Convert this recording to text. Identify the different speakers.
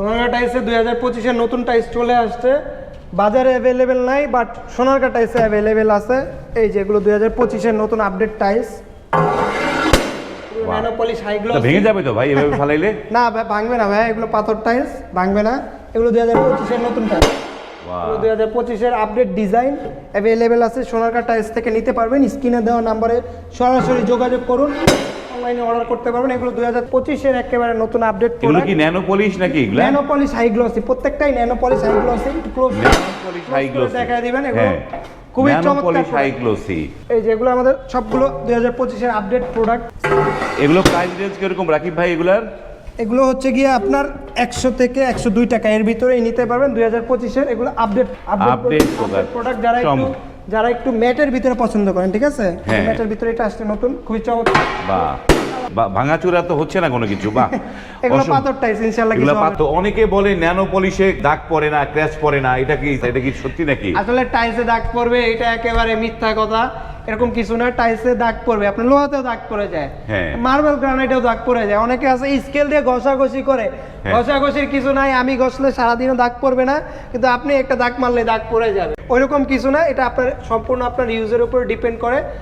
Speaker 1: সোনারগা টাইসে দুই হাজার পঁচিশের নতুন টাইস চলে আসছে। বাজারে অ্যাভেলেবেল নাই বাট সোনারগা টাইসে অ্যাভেলেবেল আছে। এই যেগুলো দুই হাজার পঁচিশের নতুন আপডেট টাইস। ন্যানো পলিশ হাই
Speaker 2: ভেঙে যাবে তো ভাই এভাবে ফালাইলে?
Speaker 1: না ভাই ভাঙবে না ভাই এগুলো পাথর টাইলস ভাঙবে না। এগুলো দুই হাজার পঁচিশের নতুন টাইলস দুই হাজার পঁচিশের আপডেট ডিজাইন অ্যাভেলেবেল আছে। সোনারকা টাইলস থেকে নিতে পারবেন স্ক্রিনে দেওয়া নাম্বারে সরাসরি যোগাযোগ করুন। অনলাইনে অর্ডার করতে পারবেন। এগুলো দুই হাজার পঁচিশের একেবারে নতুন আপডেট
Speaker 2: এগুলো কি ন্যানো পলিশ নাকি এগুলা?
Speaker 1: ন্যানো পলিশ হাই গ্লসি প্রত্যেকটাই nano polish high glossy close
Speaker 2: high glossy
Speaker 1: দেখা দিবেন এগুলো।
Speaker 2: হ্যাঁ।
Speaker 1: খুবই চমৎকার
Speaker 2: হাই। গ্লোসি
Speaker 1: এই যেগুলো আমাদের সবগুলো দুই হাজার পঁচিশের আপডেট প্রোডাক্ট
Speaker 2: এগুলো প্রাইস রেঞ্জ কীরকম রাকিব ভাই এগুলার?
Speaker 1: এগুলো হচ্ছে গিয়ে আপনার একশো থেকে একশো দুই টাকা এর ভিতরেই নিতে পারবেন। দুই হাজার পঁচিশের এগুলো আপডেট
Speaker 2: product।
Speaker 1: প্রোডাক্ট যারা। যারা একটু ম্যাটের ভিতরে পছন্দ করেন ঠিক আছে?
Speaker 2: হ্যাঁ।
Speaker 1: ম্যাটের ভিতরে এটা আসছে নতুন খুবই চমৎকার।
Speaker 2: বা ভাঙাচুরা তো হচ্ছে না কোনো কিছু বা
Speaker 1: এগুলো পাথর
Speaker 2: এগুলো
Speaker 1: কিছু
Speaker 2: পাথর অনেকে বলে ন্যানো পলিশে দাগ পড়ে না ক্র্যাশ পড়ে না এটা কি এটা কি সত্যি নাকি?
Speaker 1: আসলে টাইলসে দাগ পড়বে এটা একেবারে মিথ্যা কথা। এরকম কিছু না টাইসে দাগ পড়বে আপনার লোহাতেও দাগ পড়ে যায়।
Speaker 2: হ্যাঁ।
Speaker 1: মার্বেল গ্রানাইটেও দাগ পড়ে যায়। অনেকে আছে স্কেল দিয়ে ঘষাঘষি করে।
Speaker 2: হ্যাঁ।
Speaker 1: ঘষাঘষির কিছু নাই আমি ঘষলে সারাদিনও দাগ পড়বে না কিন্তু আপনি একটা দাগ মারলে দাগ পড়ে যাবে। ওইরকম কিছু না এটা আপনার সম্পূর্ণ আপনার ইউজের উপর ডিপেন্ড করে।